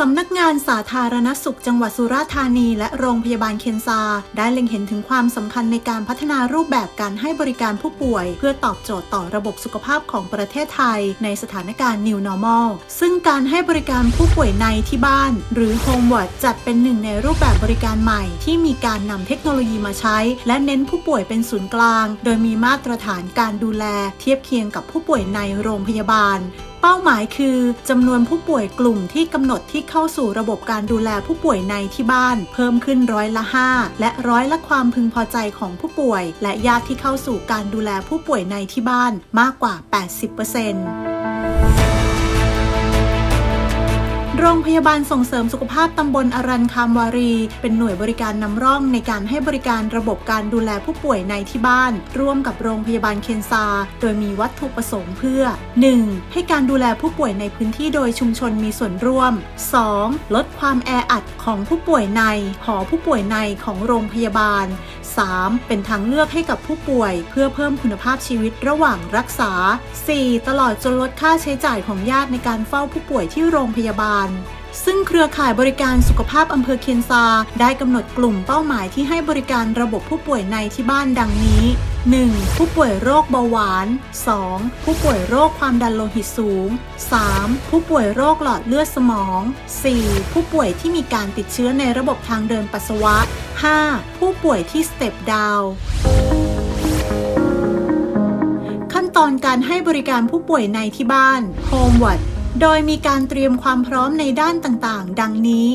สำนักงานสาธารณสุขจังหวัดสุราษฎร์ธานี และโรงพยาบาลเคนซา ได้เล็งเห็นถึงความสำคัญในการพัฒนารูปแบบการให้บริการผู้ป่วย เพื่อตอบโจทย์ต่อระบบสุขภาพของประเทศไทย ในสถานการณ์ New Normal ซึ่งการให้บริการผู้ป่วยในที่บ้าน หรือ Home Ward จัดเป็นหนึ่งในรูปแบบบริการใหม่ ที่มีการนำเทคโนโลยีมาใช้ และเน้นผู้ป่วยเป็นศูนย์กลาง โดยมีมาตรฐานการดูแล เทียบเคียงกับผู้ป่วยในโรงพยาบาล เป้าหมายคือจำนวนผู้ป่วยกลุ่มที่กำหนดที่เข้าสู่ระบบการดูแลผู้ป่วยในที่บ้าน เพิ่มขึ้นร้อยละ 5 และร้อยละความพึงพอใจของผู้ป่วย และญาติที่เข้าสู่การดูแลผู้ป่วยในที่บ้านมากกว่า 80% โรงพยาบาลส่งเสริมสุขภาพตำบลอรันคามวารี เป็นหน่วยบริการนำร่องในการให้บริการระบบการดูแลผู้ป่วยในที่บ้าน ร่วมกับโรงพยาบาลเคนซา โดยมีวัตถุประสงค์เพื่อ 1. ให้การดูแลผู้ป่วยในพื้นที่โดยชุมชนมีส่วนร่วม 2. ลดความแออัดของผู้ป่วยในหอผู้ป่วยในของโรงพยาบาล 3. เป็นทางเลือกให้กับผู้ป่วย เพื่อเพิ่มคุณภาพชีวิตระหว่างรักษา 4. ตลอดจนลดค่าใช้จ่ายของญาติในการเฝ้าผู้ป่วยที่โรงพยาบาล ซึ่งเครือข่ายบริการสุขภาพอำเภอเคียนซา ได้กำหนดกลุ่มเป้าหมายที่ให้บริการระบบผู้ป่วยในที่บ้านดังนี้ 1. ผู้ป่วยโรคเบาหวาน 2. ผู้ป่วยโรคความดันโลหิตสูง 3. ผู้ป่วยโรคหลอดเลือดสมอง 4. ผู้ป่วยที่มีการติดเชื้อในระบบทางเดินปัสสาวะ 5. ผู้ป่วยที่สเต็ปดาวขั้นตอนการให้บริการผู้ป่วยในที่บ้าน Home w a r d โดยมีการเตรียมความพร้อมในด้านต่างๆ ดังนี้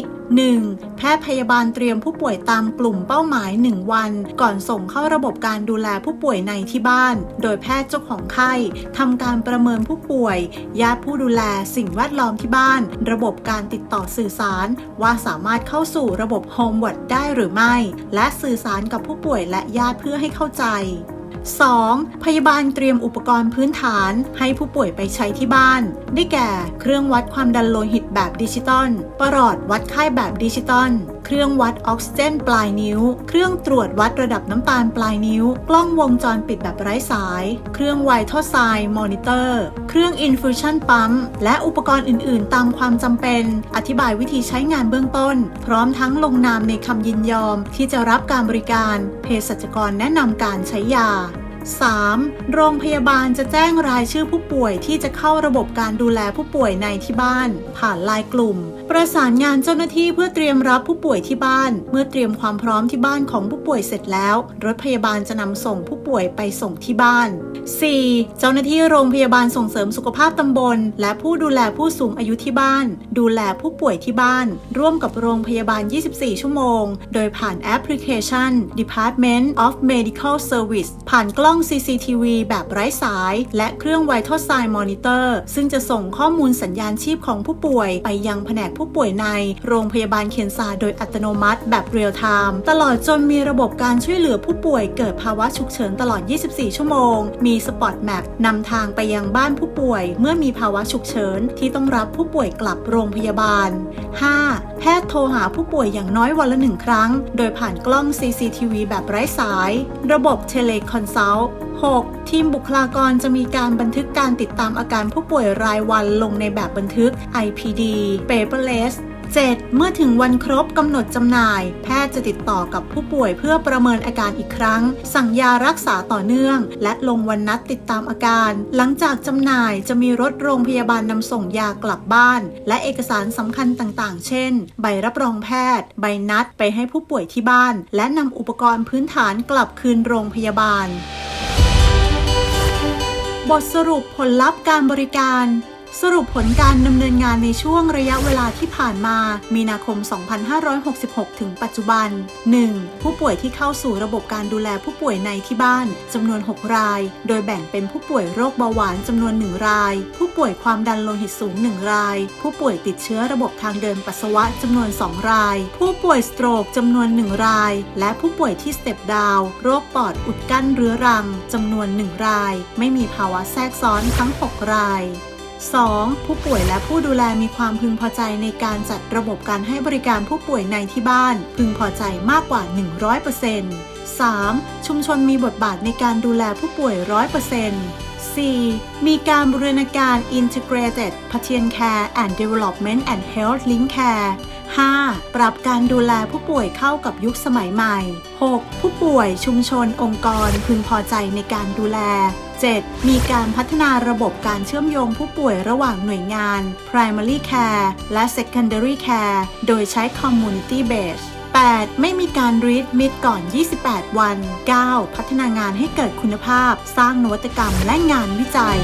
1. แพทย์พยาบาลเตรียมผู้ป่วยตามกลุ่มเป้าหมาย 1 วัน ก่อนส่งเข้าระบบการดูแลผู้ป่วยในที่บ้าน โดยแพทย์เจ้าของไข้ทำการประเมินผู้ป่วย ญาติผู้ดูแลสิ่งแวดล้อมที่บ้าน ระบบการติดต่อสื่อสาร ว่าสามารถเข้าสู่ระบบ Home w a r d ได้หรือไม่ และสื่อสารกับผู้ป่วยและญาติเพื่อให้เข้าใจ 2. พยาบาลเตรียมอุปกรณ์พื้นฐานให้ผู้ป่วยไปใช้ที่บ้าน ได้แก่ เครื่องวัดความดันโลหิตแบบดิจิตอล ประหลอดวัดไข้แบบดิจิตอล เครื่องวัดออกซิเจนปลายนิ้ว เครื่องตรวจวัดระดับน้ำตาลปลายนิ้ว กล้องวงจรปิดแบบไร้สาย เครื่องไวท์ทอไซน์มอนิเตอร์ เครื่องอินฟิวชั่นปั๊ม และอุปกรณ์อื่น ๆ ตามความจำเป็น อธิบายวิธีใช้งานเบื้องต้น พร้อมทั้งลงนามในคำยินยอม ที่จะรับการบริการ เภสัชกรแนะนำการใช้ยา 3. โรงพยาบาลจะแจ้งรายชื่อผู้ป่วยที่จะเข้าระบบการดูแลผู้ป่วยในที่บ้าน ผ่านไลน์กลุ่ม ประสานงานเจ้าหน้าที่เพื่อเตรียมรับผู้ป่วยที่บ้าน เมื่อเตรียมความพร้อมที่บ้านของผู้ป่วยเสร็จแล้ว รถพยาบาลจะนำส่งผู้ป่วยไปส่งที่บ้าน 4. เจ้าหน้าที่โรงพยาบาลส่งเสริมสุขภาพตำบล และผู้ดูแลผู้สูงอายุที่บ้าน ดูแลผู้ป่วยที่บ้าน ร่วมกับโรงพยาบาล 24 ชั่วโมง โดยผ่านแอปพลิเคชัน Department of Medical Service ผ่านกล้ององ CCTV แบบไร้สาย และเครื่อง Vital Sign Monitor ซึ่งจะส่งข้อมูลสัญญาณชีพของผู้ป่วย ไปยังแผนกผู้ป่วยใน โรงพยาบาลเคียนซาโดยอัตโนมัติ แบบเรียลไทม์ตลอดจนมีระบบการช่วยเหลือผู้ป่วยเกิดภาวะฉุกเฉินตลอด 24 ชั่วโมง มีสปอตแมปนำทางไปยังบ้านผู้ป่วย เมื่อมีภาวะฉุกเฉินที่ต้องรับผู้ป่วยกลับโรงพยาบาล 5. แพทย์โทรหาผู้ป่วยอย่างน้อยวันละหนึ่งครั้ง โดยผ่านกล้อง CCTV แบบไร้สาย ระบบเทเลคอนซัล 6. ทีมบุคลากรจะมีการบันทึกการติดตามอาการผู้ป่วยรายวันลงในแบบบันทึก IPD paperless 7. เมื่อถึงวันครบกำหนดจำหน่าย แพทย์จะติดต่อกับผู้ป่วยเพื่อประเมินอาการอีกครั้ง สั่งยารักษาต่อเนื่อง และลงวันนัดติดตามอาการ หลังจากจำหน่ายจะมีรถโรงพยาบาลนำส่งยากลับบ้าน และเอกสารสำคัญต่างๆ เช่น ใบรับรองแพทย์ ใบนัดไปให้ผู้ป่วยที่บ้าน และนำอุปกรณ์พื้นฐานกลับคืนโรงพยาบาล บทสรุปผลลัพธ์การบริการ สรุปผลการดำเนินงานในช่วงระยะเวลาที่ผ่านมา มีนาคม 2566 ถึงปัจจุบัน 1. ผู้ป่วยที่เข้าสู่ระบบการดูแลผู้ป่วยในที่บ้านจำนวน 6 ราย โดยแบ่งเป็นผู้ป่วยโรคเบาหวานจำนวน 1 ราย ผู้ป่วยความดันโลหิตสูง 1 ราย ผู้ป่วยติดเชื้อระบบทางเดินปัสสาวะจำนวน 2 ราย ผู้ป่วยสโตรกจำนวน 1 ราย และผู้ป่วยที่สเต็ปดาวโรคปอดอุดกั้นเรื้อรังจำนวน 1 ราย ไม่มีภาวะแทรกซ้อนทั้ง 6 ราย 2. ผู้ป่วยและผู้ดูแลมีความพึงพอใจในการจัดระบบการให้บริการผู้ป่วยในที่บ้าน พึงพอใจมากกว่า 100% 3. ชุมชนมีบทบาทในการดูแลผู้ป่วย 100% 4. มีการบูรณาการ Integrated Patient Care and Development and Health Link Care 5. ปรับการดูแลผู้ป่วยเข้ากับยุคสมัยใหม่ 6. ผู้ป่วยชุมชนองค์กรพึงพอใจในการดูแล 7. มีการพัฒนาระบบการเชื่อมโยงผู้ป่วยระหว่างหน่วยงาน primary care และ secondary care โดยใช้ community base 8. ไม่มีการรีดมิดก่อน 28 วัน 9. พัฒนางานให้เกิดคุณภาพ สร้างนวัตกรรมและงานวิจัย